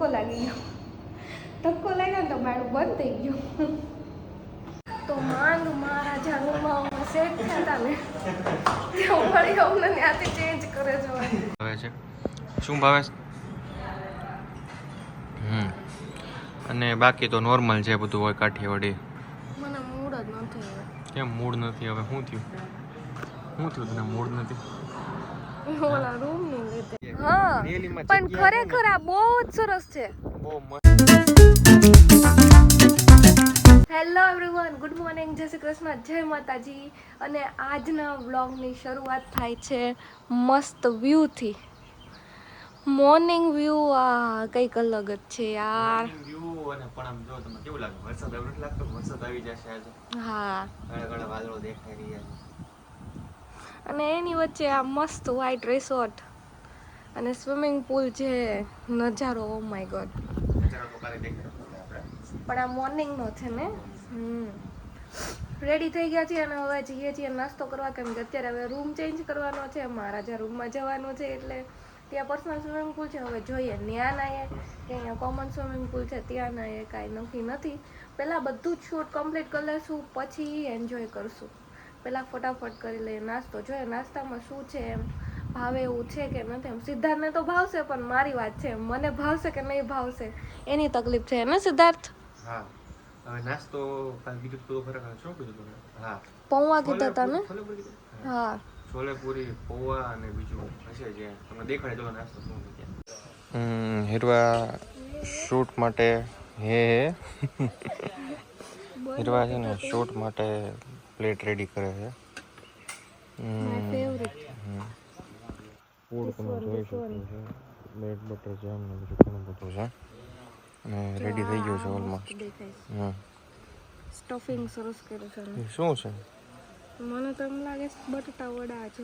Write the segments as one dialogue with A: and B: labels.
A: ધક્કો લાગી ગયો. ધક્કો લાગ્યો તો બાળું બંધ થઈ ગયું. તો માંગ મહારાજા રૂમમાં સેટ થયા હતા ને ત્યાં વળી અમને ત્યાંથી ચેન્જ કરે છે.
B: ભાવે છે? શું ભાવે છે? હમ. અને બાકી તો નોર્મલ છે બધું હોય કાઠિયાવાડી
A: મને મૂડ જ નથી હવે.
B: કેમ મૂડ નથી હવે? શું થયું? શું થયું તને? મૂડ નથી?
A: ઓલા રૂમ લીધે હા પણ. ખરેખર આ બહુ જ સરસ છે. હેલો એવરીવન ગુડ મોર્નિંગ જય શ્રી કૃષ્ણ જય માતાજી. અને આજના વ્લોગની શરૂઆત થાય છે મસ્ત વ્યૂથી મોર્નિંગ વ્યૂ આ કંઈક અલગ જ છે યાર.
B: અને પણ આમ જો તમને કેવું લાગે? વરસાદ આવે નથી લાગતો? વરસાદ આવી જશે આજે?
A: હા.
B: ઘણા ઘણા વાદળો દેખાઈ રહ્યા છે.
A: અને એની વચ્ચે આ મસ્ત વ્હાઈટ રિસોર્ટ અને સ્વિમિંગ પુલ છે નજારો ઓ માય ગોડ પણ આ મોર્નિંગનો છે ને? રેડી થઈ ગયા છીએ અને હવે જઈએ છીએ નાસ્તો કરવા કેમ કે અત્યારે હવે રૂમ ચેન્જ કરવાનો છે. મહારાજા રૂમમાં જવાનું છે એટલે ત્યાં પર્સનલ સ્વિમિંગ પુલ છે. હવે જોઈએ ત્યાં નાહીએ કે અહીંયા કોમન સ્વિમિંગ પુલ છે ત્યાં નાહીએ કાંઈ નક્કી નથી. પહેલાં બધું જ શૂટ કમ્પ્લીટ કરી લઈશું પછી એન્જોય કરશું. પહેલાં ફટાફટ કરી લઈએ નાસ્તો. જોઈએ નાસ્તામાં શું છે એમ? ભાવે એવું છે કે નથી એમ. સિદ્ધાર્થને તો ભાવશે પણ મારી વાત છે મને ભાવશે કે નહીં ભાવશે એની તકલીફ છે. ને સિદ્ધાર્થ?
B: હા. હવે નાસ્તો બીજું તો ખરેખર શું કીધું તમે? હા.
A: પૌવા કીધા
B: તમે?
A: હા.
B: છોલે પૂરી પૌવા અને બીજું હશે જે. તમને દેખાડે ચલો નાસ્તો શું છે હમ હિરવા શૂટ માટે હે હિરવા છે ને શૂટ માટે પ્લેટ રેડી કરે છે. ફૂડ તમે જોઈ શકો છો. બ્રેડ બટર જામ ને બીજું ઘણું બધું છે. અને રેડી થઈ ગયું છે ઓલમોસ્ટ
A: દેખાય સ્ટફિંગ સરસ કર્યું છે
B: શું છે?
A: મને તો એમ લાગે છે બટાટા વડા છે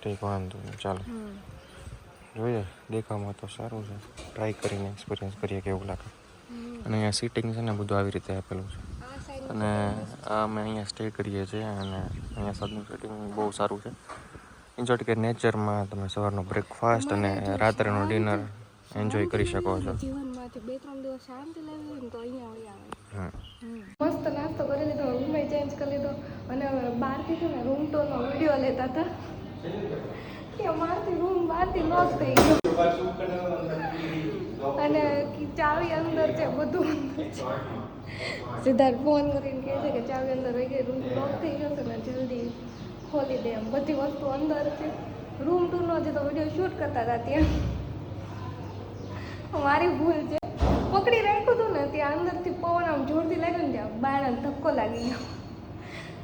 B: ઠીક વાંધો નહીં ચાલો. જોઈએ દેખાવમાં તો સારું છે. ટ્રાય કરીને એક્સપિરિયન્સ કરીએ કેવું લાગે. અને અહીંયા સીટિંગ છે ને બધું આવી રીતે આપેલું છે. અને આ અમે અહીંયા સ્ટે કરીએ છીએ અને અહીંયા સાદનું સેટિંગ બહુ સારું છે. એન્જોય કે નેચરમાં તમે સવારનો બ્રેકફાસ્ટ અને રાત્રેનો ડિનર એન્જોય કરી શકો છો.
A: જીવનમાંથી બે ત્રણ દિવસ શાંતિ લેવી હોય ને તો અહીંયા વળી આવે. મસ્ત નાસ્તો કરી લીધો રૂમે ચેન્જ કરી લીધો અને બહારથી છે ને રૂમ ટોરનો વીડિયો લેતા હતા. કે મારથી રૂમ બહારથી લોસ થઈ ગયો. અને ચાવી અંદર છે બધું અંદર છે. સિદ્ધાર્થ ફોન કરીને કહે છે કે ચાવી અંદર રહી ગઈ રૂમ લોક થઈ ગયો છે ને ખોલી દે એમ. બધી વસ્તુ અંદર છે. રૂમ ટૂરનો જે તો વીડિયો શૂટ કરતા હતા ત્યાં. મારી ભૂલ છે. પકડી રાખ્યું હતું ને ત્યાં અંદરથી પવન આમ જોરથી લાગ્યો ને ત્યાં બાળાને ધક્કો લાગી ગયો.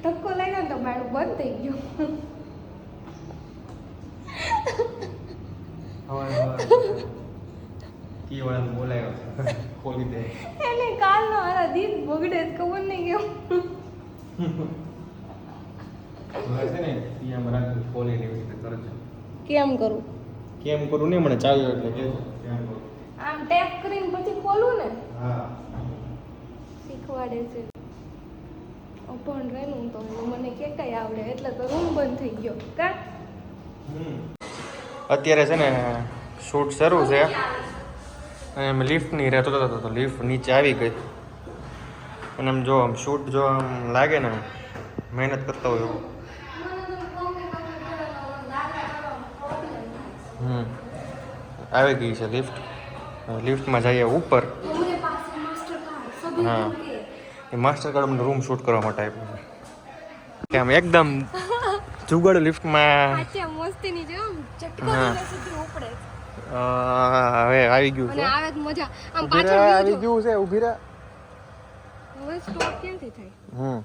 A: ધક્કો લાગ્યો ને તો બાળું બંધ થઈ ગયું.
B: કી બોલાયો. ખોલી દે.
A: એને કાલનો હારા દિન બગડે ખબર નહીં કેમ
B: હવે છે ને ઈ આમ રાખી ખોલી એવી રીતે કરજો
A: કેમ કરું?
B: કેમ કરું નહીં મને ચાલ્યો એટલે કહેજો
A: આમ ટેપ કરીને પછી ખોલું ને?
B: હા.
A: શીખવાડે છે. અભણ રહેલું તો મને કે કઈ આવડે એટલે તો રૂમ બંધ થઈ ગયો. કા?
B: અત્યારે છે ને શૂટ શરૂ છે. અને એમ લિફ્ટ નહીં રહેતો હતો તો લિફ્ટ નીચે આવી ગઈ. અને આમ જો આમ શૂટ જો આમ લાગે ને મહેનત કરતા હોય એવું હમ આવી ગઈ છે લિફ્ટ લિફ્ટમાં જઈએ ઉપર. હા. એ માસ્ટર કાર્ડ અમને રૂમ શૂટ કરવા માટે આપ્યું છે. આમ એકદમ જુગાડ લિફ્ટમાં હા. હવે આવી ગયું છે.
A: આવે
B: ગયું છે
A: ઊભી રહ્યા
B: હમ.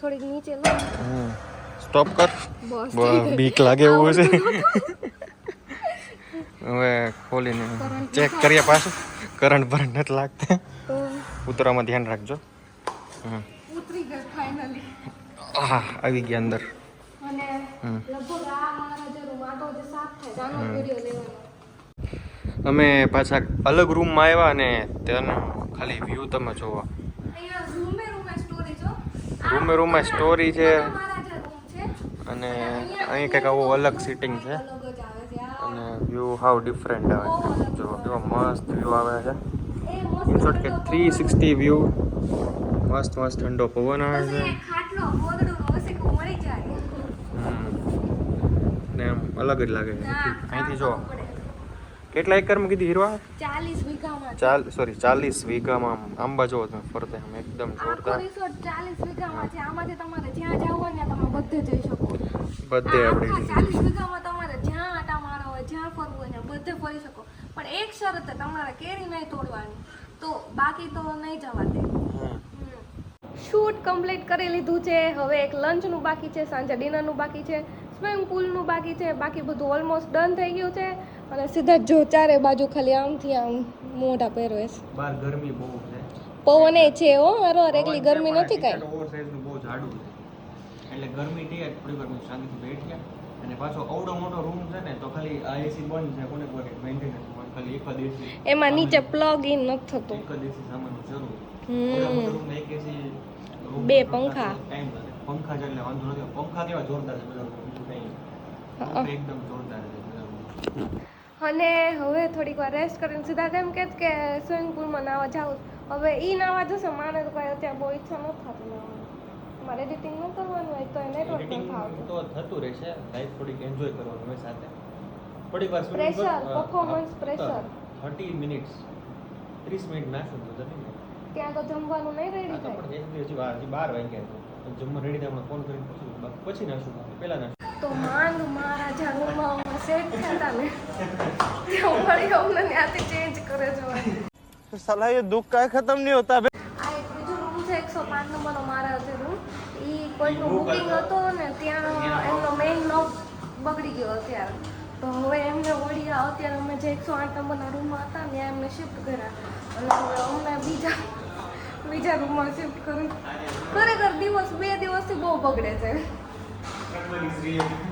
A: થોડીક નીચે
B: હમ. સ્ટોપ કર. બીક લાગે એવું છે હવે ખોલીને ચેક કરીએ પાછું. કરંટ બરંટ નથી લાગતા.
A: ઉતરામાં
B: ઉતરવામાં ધ્યાન રાખજો. હા આવી ગયા અંદર. અમે પાછા અલગ રૂમમાં આવ્યા અને તેનો ખાલી વ્યૂ તમે જોવો.
A: રૂમે રૂમે સ્ટોરી
B: છે. અને અહીં કંઈક આવું અલગ સીટિંગ છે
A: અલગ જ આવે છે આ
B: અને વ્યૂ હાવ ડિફરન્ટ આવે છે જો કેવો મસ્ત વ્યૂ આવે છે.
A: એ મસ્ત
B: ઇન શોર્ટ કે થ્રી સિક્સટી વ્યૂ મસ્ત મસ્ત ઠંડો પવન આવે છે. ને એમ અલગ જ લાગે છે. અહીંથી જો. કેટલા એકરમાં કીધી હીરવા
A: ચાલીસ વીઘામાં.
B: ચાલ સોરી ચાલીસ વીઘામાં આંબા જોવો તમે ફરતે આમ એકદમ જોરદાર.
A: ચાલીસ વીઘામાં છે. આમાંથી તમારે જ્યાં જવું હોય ત્યાં તમે બધે જઈ શકો.
B: બધે આપણે
A: ચાલીસ વીઘામાં તમારે જ્યાં આટા મારવા હોય જ્યાં ફરવું હોય ત્યાં બધે ફરી શકો. પણ એક શરત છે, તમારે કેરી નહીં તોડવાની. તો બાકી તો નહીં જવા દે.
B: હમ.
A: શૂટ કમ્પ્લીટ કરી લીધું છે. હવે એક લંચનું બાકી છે સાંજે ડિનરનું બાકી છે સ્વિમિંગ પુલનું બાકી છે બાકી બધું ઓલમોસ્ટ ડન થઈ ગયું છે. અને સીધા જો ચારે બાજુ ખાલી આમથી આમ મોઢા પહેરવે છે
B: બહાર ગરમી બહુ છે.
A: પવન એ છે હો હરવાર એકલી ગરમી નથી કાંઈ.
B: ઓવરસાઇઝનું બહુ જાડું છે. એટલે ગરમી થઈ થોડી વાર શાંતિથી બેઠ્યા અને પાછો અવડો મોટો રૂમ છે ને તો ખાલી આ એસી બંધ છે કોને કોને? મેન્ટેનન્સ ખાલી એક જ એસી
A: એમાં નીચે પ્લગ ઇન ન થતું.
B: એક જ એસી સામાનનું જરૂર.
A: હમ.
B: એક એસી
A: બે પંખા.
B: ટાઈમ લાગે. પંખા છે એટલે વાંધો નથી. પંખા કેવા જોરદાર છે બધા એકદમ જોરદાર છે
A: અને હવે થોડીક વાર રેસ્ટ કરીને સીધા તેમ કે કે સ્વિમિંગ પુલમાં નાવા જાઉં. હવે ઈ નાવા જશે મારે તો કાંઈ અત્યારે બહુ ઈચ્છા નથી થતી. નાવાની મારે એડિટિંગ ન કરવાનું હોય તો
B: એને
A: પણ ફાવતું.
B: તો થતું રહેશે. લાઈફ થોડીક એન્જોય કરવાનું હોય સાથે. થોડીક વાર
A: pressure performance pressure
B: 30 minutes 30 minute નાખું તો જમી
A: ત્યાં તો જમવાનું નહીં રેડી થાય.
B: પણ એક દિવસ હજી બાર વાગ્યા તો જમવા રેડી થાય ફોન કરીને પછી. પછી ના શું પહેલા નાખશું.
A: તો માંગ મહારાજા રૂમમાં અમે સેટ થતા ને. ત્યાં વળી ત્યાંથી ચેન્જ કરે
C: જવા સલાહ
A: દુઃખ કાંઈ ખતમ નહીં હોતા એકસો પાંચ નંબરનો મારા જે રૂમ એ કોઈનું બુકિંગ હતો ને ત્યાં એમનો મેઇન લોક બગડી ગયો અત્યારે. તો હવે એમને વળી અત્યારે અમે જે એકસો આઠ નંબરના રૂમમાં હતા ત્યાં એમને શિફ્ટ કર્યા. અને હવે અમને બીજા બીજા રૂમમાં શિફ્ટ કર્યું ખરેખર દિવસ બે દિવસથી બહુ બગડે છે.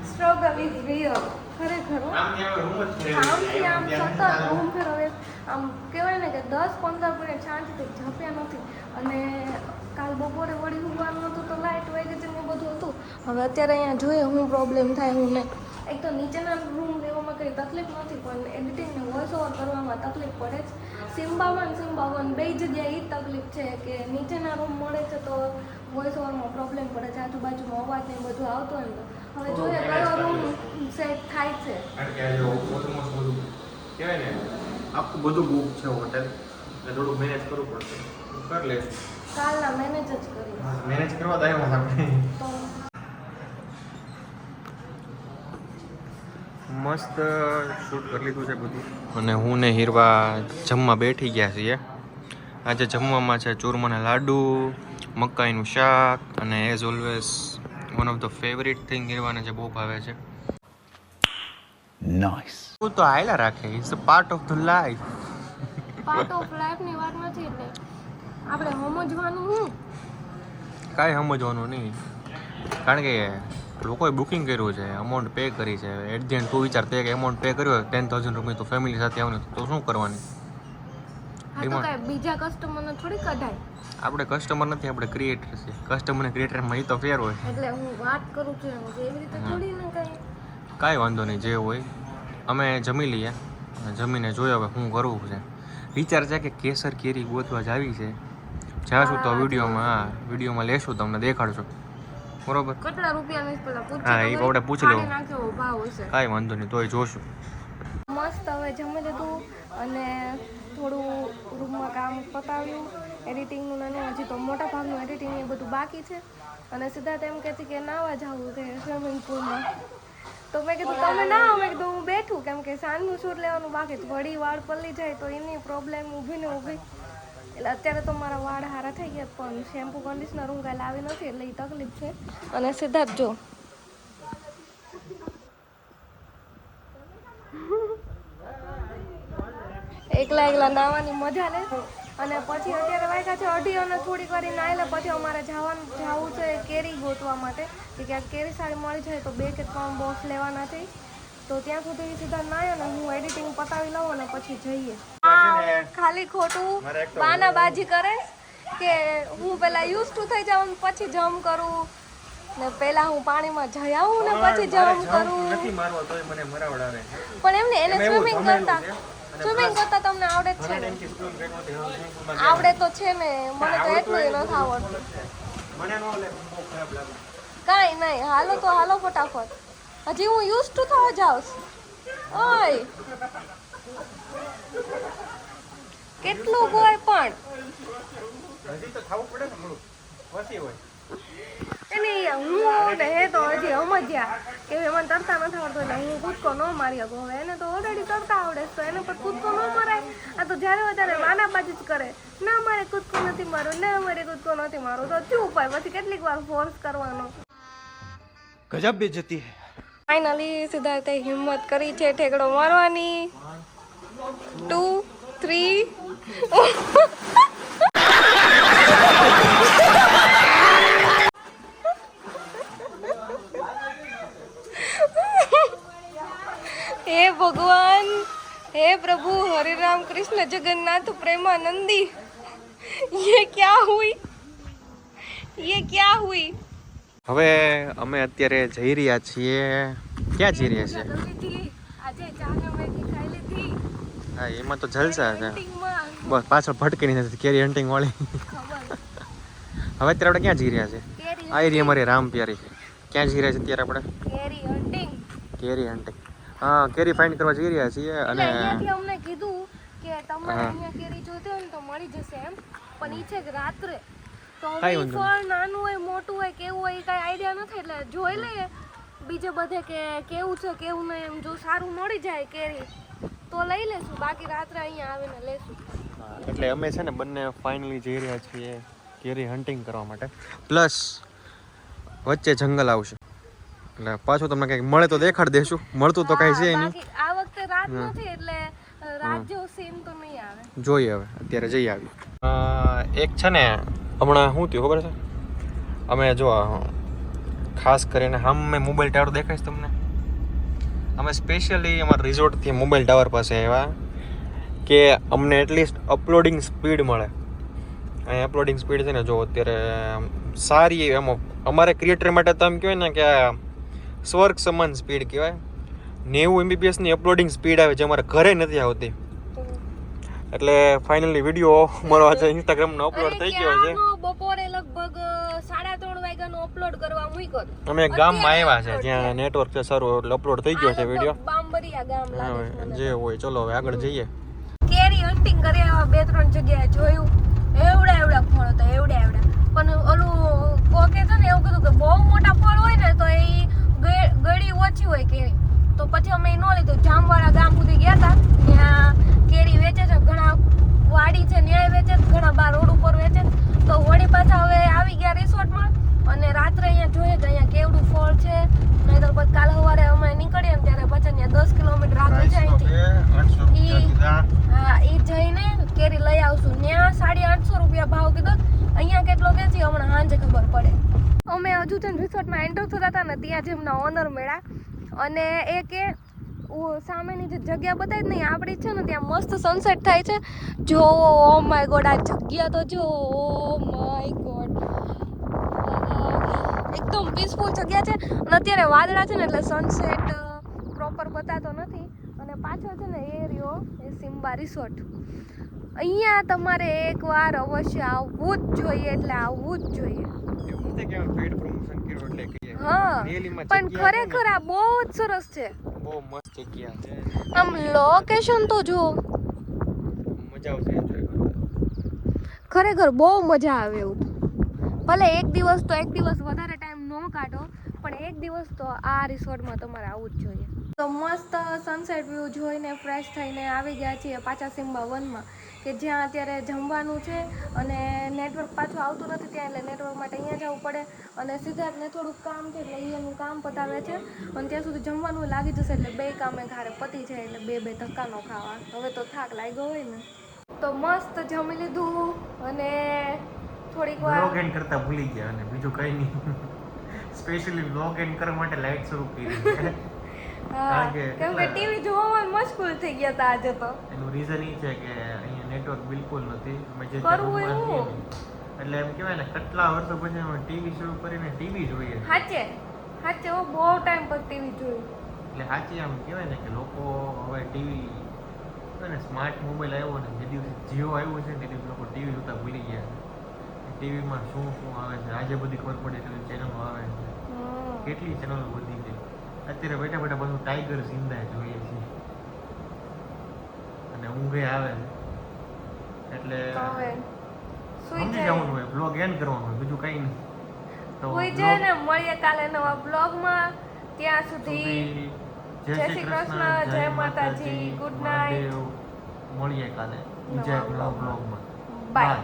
A: સ્ટ્રગલ ઇઝ રિયલ ખરેખર. આમથી આમ સતત રૂમ ફેરવે. આમ કહેવાય ને કે દસ પંદર મિનિટ શાંતિથી જપ્યા નથી. અને બપોરે વળી ઊંઘવાનું હતું તો લાઇટ વહી ગઈ હતી બધું હતું. હવે અત્યારે અહીંયા જોઈએ શું પ્રોબ્લેમ થાય હું નહીં એક તો નીચેના રૂમ લેવામાં કંઈ તકલીફ નથી પણ એડિટિંગને વોઇસ ઓવર કરવામાં તકલીફ પડે છે સિમ્બાવન સિમ્બાવન બે જગ્યાએ એ તકલીફ છે કે નીચેના રૂમ મળે છે તો વોઇસ ઓવરમાં પ્રોબ્લેમ પડે છે આજુબાજુમાં અવાજ ને બધું આવતો હોય તો. હવે જોઈએ કયો રૂમ સેટ થાય છે.
B: કહેવાય ને આખું બધું બુક છે હોટેલ એટલે થોડું મેનેજ કરવું પડશે. કરી લઈશું
A: મેનેજ
B: કરવા
A: તો
B: મસ્ત શૂટ કરી લીધું છે બધું. અને હું ને હીરવા જમવા બેઠી ગયા છીએ. આજે જમવામાં છે ચૂરમાના લાડુ મકાઈનું શાક અને as always one of the favourite thing ગીરવાને જે બહુ ભાવે છે. નાઇસ તો આયલા રાખે is a part of the life
A: part of લાઈફની વાત નથી એટલે. આપણે સમજવાનું હું
B: કાંઈ સમજવાનું નહીં. કારણ કે લોકોએ બુકિંગ કર્યું છે અમાઉન્ટ પે કરી છે. એન્ડ તું વિચાર તે કે અમાઉન્ટ પે કર્યો ટેન થાઉઝન્ડ રૂપિયા તો ફેમિલી સાથે આવવાનું તો શું કરવાની?
A: બીજા કસ્ટમરને થોડી કઢાય
B: આપણે કસ્ટમર નથી આપણે ક્રિએટર છે. કસ્ટમર ને ક્રિએટરમાં એ તો ફેર હોય.
A: એટલે હું વાત કરું છું એવી રીતે થોડી ને કાંઈ.
B: કાંઈ વાંધો નહીં જે હોય. અમે જમી લઈએ. જમીને જોયો હવે શું કરવું છે. વિચાર છે કે કેસર કેરી ગોતવા જ આવી છે. જાશું તો વિડીયોમાં હા વિડીયોમાં લેશું તમને દેખાડશું. બરોબર?
A: કેટલા રૂપિયાની પેલા પૂછો
B: હા,
A: એ
B: આપણે પૂછી લઉં.
A: ભાવ હશે.
B: કાંઈ વાંધો નહીં તોય જોશું.
A: મસ્ત હવે જમી લીધું અને થોડું રૂમમાં કામ પતાવ્યું. એડિટિંગનું નાનું હજી તો મોટા ભાગનું એડિટિંગ એ બધું બાકી છે. અને સિદ્ધાર્થ એમ છે કે નાવા જવું છે સ્વિમિંગ પુલમાં તો મેં કીધું તમે ના મેં કીધું હું બેઠું. કેમ કે સાંજનું શૂટ લેવાનું બાકી વળી વાળ પલ્લી જાય તો એની પ્રોબ્લેમ ઊભી ને ઊભી. એટલે અત્યારે તો મારા વાળ સારા થઈ ગયા પણ શેમ્પુ કન્ડિશનર કાંઈ લાવી નથી, એટલે એ તકલીફ છે. અને સિદ્ધાર્થ જો એકલા એકલા નાવાની મજા લે. અને પછી અત્યારે વાગ્યા છે અઢી અને થોડીક વાર નાહી લે પછી અમારે જવાનું, જવું છે કેરી ગોતવા માટે. કે ક્યાંક કેરી સારી મળી જાય તો બે કે ત્રણ બોક્સ લેવાના છે. તો ત્યાં સુધી સીધા આવ્યો ને હું એડિટિંગ પતાવી લઉં અને પછી જઈએ. ખાલી ખોટું બાના બાજી કરે કે હું પેલા યુઝ ટુ થઈ જાઉં પછી જમ કરું. ને પેલા હું પાણીમાં જઈ આવું ને પછી
B: જમ
A: કરું.
B: નથી મારવા તોય મને મરાવડાવે.
A: પણ એમને એને સ્વિમિંગ કરતા સ્વિમિંગ કરતા તમને આવડે જ છે ને. આવડે તો છે ને મને તો એટલું નથી આવડતું.
B: મને નો લે બહુ ખરાબ લાગે.
A: કાઈ નહીં હાલો તો હાલો ફટાફટ. હજી હું યુઝ ટુ થવા જાઉં ઓય. કેટલું હોય પણ?
B: હજી તો ખાવું પડે ને મળું વસી હોય.
A: એને હું ને હે તો હજી સમજ્યા. કે મને તરતા નથી આવડતો હું કૂદકો ન મારી હવે એને તો ઓલરેડી તરતા આવડે તો એને પર કૂદકો ન મરાય. આ તો જ્યારે વધારે માના જ કરે. ના મારે કૂદકો નથી મારો ના મારે કૂદકો નથી મારો. તો શું ઉપાય પછી કેટલીક વાર ફોર્સ કરવાનો.
C: ગજબ બેજતી હે.
A: ફાઇનલી સિદ્ધાર્થે હિંમત કરી છે ઠેકડો મારવાની. ટુ થ્રી હે ભગવાન, હે પ્રભુ, હરિરામ કૃષ્ણ, જગન્નાથ, પ્રેમાનંદી. યે क्या હુઈ? યે क्या હુઈ?
B: હવે અમે અત્યારે જઈ રહ્યા છીએ. ક્યાં જઈ રહ્યા છીએ? હા એમાં તો જલસા છે બસ પાછળ ભટકી નથી કેરી હન્ટિંગ વાળી. હવે અત્યારે આપણે ક્યાં જઈ રહ્યા
A: છીએ?
B: આ એરી અમારી રામ પ્યારી ક્યાં જઈ રહ્યા છે અત્યારે આપણે?
A: કેરી હન્ટિંગ
B: કેરી હન્ટિંગ હા કેરી ફાઇન્ડ કરવા જઈ રહ્યા છીએ અને
A: અમને કીધું કે તમારે. અહીંયા કેરી જોઈતી હોય ને તો મળી જશે એમ. પણ ઈ છે કે રાત્રે.
B: કાંઈ વાંધો
A: ફળ નાનું હોય મોટું હોય કેવું હોય એ કાંઈ આઈડિયા નથી એટલે જોઈ લઈએ બીજે બધે કે કેવું છે કેવું નહીં એમ જો સારું મળી જાય કેરી તો લઈ લેશું. બાકી રાત્રે અહીંયા આવીને લેશું.
B: એટલે અમે છે ને બંને ફાઇનલી જઈ રહ્યા છીએ કેરી હન્ટિંગ કરવા માટે. પ્લસ વચ્ચે જંગલ આવશે. એટલે પાછું તમને કંઈક મળે તો દેખાડ દેશું. મળતું તો કાંઈ છે નહીં.
A: આ વખતે રાત નથી એટલે રાત જેવો સીન તો નહીં આવે.
B: જોઈએ હવે અત્યારે જઈ આવી એક છે ને હમણાં શું થયું ખબર છે? અમે જો ખાસ કરીને હમ મેં મોબાઈલ ટાવર દેખાઈશ તમને? અમે સ્પેશિયલી અમારા રિઝોર્ટથી મોબાઈલ ટાવર પાસે આવ્યા કે અમને એટલીસ્ટ અપલોડિંગ સ્પીડ મળે. અહીં અપલોડિંગ સ્પીડ છે ને, જો અત્યારે સારી એમાં અમારે ક્રિએટર માટે તો એમ કહેવાય ને કે સ્વર્ગ સમાન સ્પીડ કહેવાય. નેવું એમબીબીએસની અપલોડિંગ સ્પીડ આવે જે અમારે ઘરે નથી આવતી. એટલે ફાઇનલી વીડિયો મારો આજે ઇન્સ્ટાગ્રામનો અપલોડ થઈ ગયો છે.
A: બપોરે લગભગ સાડા ત્રણ વાગ્યાનો અપલોડ કરવા મૂક્યો
B: અમે ગામમાં આવ્યા છે જ્યાં નેટવર્ક છે સારું એટલે અપલોડ થઈ ગયો છે વીડિયો
A: બાંબરિયા ગામ લાગે છે
B: જે હોય ચલો હવે આગળ જઈએ.
A: કેરી હન્ટિંગ કરી આવ્યા બે ત્રણ જગ્યાએ જોયું. એવડા એવડા ફળ હતા એવડા એવડા. પણ ઓલું કોકે છે ને એવું કીધું કે બહુ મોટા ફળ હોય ને તો એ ગળી ઓછી હોય કેરી. તો પછી અમે ન લીધું. જામવાળા ગામ સુધી ગયા હતા. ત્યાં કેરી વેચે છે ઘણા વાડી છે ન્યાય વેચે છે ઘણા બાર રોડ ઉપર વેચે છે. તો વળી પાછા હવે આવી ગયા રિસોર્ટમાં અને રાત્રે અહીંયા જોઈએ કે અહીંયા કેવડું ફળ છે નહીતર પછી કાલ સવારે અમે નીકળીએ ને ત્યારે પછી અહીંયા દસ કિલોમીટર આગળ જાય અહીંથી હા એ જઈને કેરી લઈ આવશું. ત્યાં સાડી આઠસો રૂપિયા ભાવ કીધો. અહીંયા કેટલો કે છે હમણાં સાંજે ખબર પડે. અમે હજુ છે રિસોર્ટમાં એન્ટર થતા હતા ને ત્યાં જેમના ઓનર મળ્યા. અને એ કે સામેની જે જગ્યા બતાવી નહીં આપણી છે ને, ત્યાં મસ્ત સનસેટ થાય છે. જો ઓ માય ગોડ આ જગ્યા તો જો ઓ માય ગોડ એકદમ પીસફુલ જગ્યા છે અને અત્યારે વાદળા છે ને, એટલે સનસેટ પ્રોપર બતાતો નથી. અને પાછળ છે ને, એ રહ્યો, એ સિમ્બા રિસોર્ટ અહીંયા તમારે એકવાર અવશ્ય આવવું જ જોઈએ, એટલે આવવું જ જોઈએ. હા પણ ખરેખર આ બહુ જ સરસ છે.
B: બહુ મસ્ત જગ્યા છે.
A: આમ લોકેશન તો જો
B: મજા આવશે.
A: ખરેખર બહુ મજા આવે એવું. ભલે એક દિવસ તો એક દિવસ વધારે ટાઈમ ન કાઢો પણ એક દિવસ તો આ રિસોર્ટમાં તમારે આવવું જ જોઈએ. તો મસ્ત સનસેટ વ્યૂ જોઈને ફ્રેશ થઈને આવી ગયા છીએ પાછા સિમ્બા વનમાં કે જ્યાં અત્યારે જમવાનું છે અને નેટવર્ક પાછું આવતું નથી ત્યાં, એટલે નેટવર્ક માટે અહીંયા જવું પડે. અને સિદ્ધાર્થને થોડુંક કામ છે, એટલે એનું કામ પતાવે છે. અને ત્યાં સુધી જમવાનું લાગી જશે, એટલે બે કામે ઘારે પતી જાય, એટલે બે બે ધક્કાનો ખાવા. હવે તો થાક લાગ્યો હોય ને. તો મસ્ત જમી લીધું અને થોડીક વાર
B: લોગ end કરતા ભૂલી ગયા અને બીજું કંઈ નહીં. સ્પેશિયલી લોગ એન્ડ કરવા માટે લાઈટ શરૂ કરી
A: કેમ કે ટીવી જોવામાં મશગુલ થઈ ગયા હતા આજે તો.
B: એનું રીઝન એ છે કે અહીંયા નેટવર્ક બિલકુલ નથી. અમે જે
A: કરવું એવું?
B: એટલે એમ કહેવાય ને કેટલા વર્ષો પછી અમે ટીવી શરૂ કરીને ટીવી જોઈએ.
A: સાચે સાચે હું બહુ ટાઈમ પર ટીવી જોયું.
B: એટલે સાચી આમ કહેવાય ને કે લોકો હવે ટીવી ને સ્માર્ટ મોબાઈલ આવ્યો ને જે દિવસે જીઓ આવ્યું છે તે દિવસે લોકો ટીવી જોતા ભૂલી ગયા ટીવીમાં શું શું આવે છે આજે બધી ખબર પડે એટલે ચેનલો આવે છે. કેટલી ચેનલો બધી અત્યારે બેઠા બેઠા બધું ટાઈગર જિંદા જોઈએ છીએ અને ઊંઘે આવે એટલે
A: સુઈ
B: સમજી જવાનું હોય. બ્લોગ એન્ડ કરવાનું હોય. બીજું કંઈ નહીં. તો
A: સુઈ જાય ને મળીએ કાલે નવા બ્લોગમાં ત્યાં સુધી જય શ્રી કૃષ્ણ, જય માતાજી, ગુડ night.
B: મળીએ કાલે. બીજા
A: માં.
B: બ્લોગમાં બાય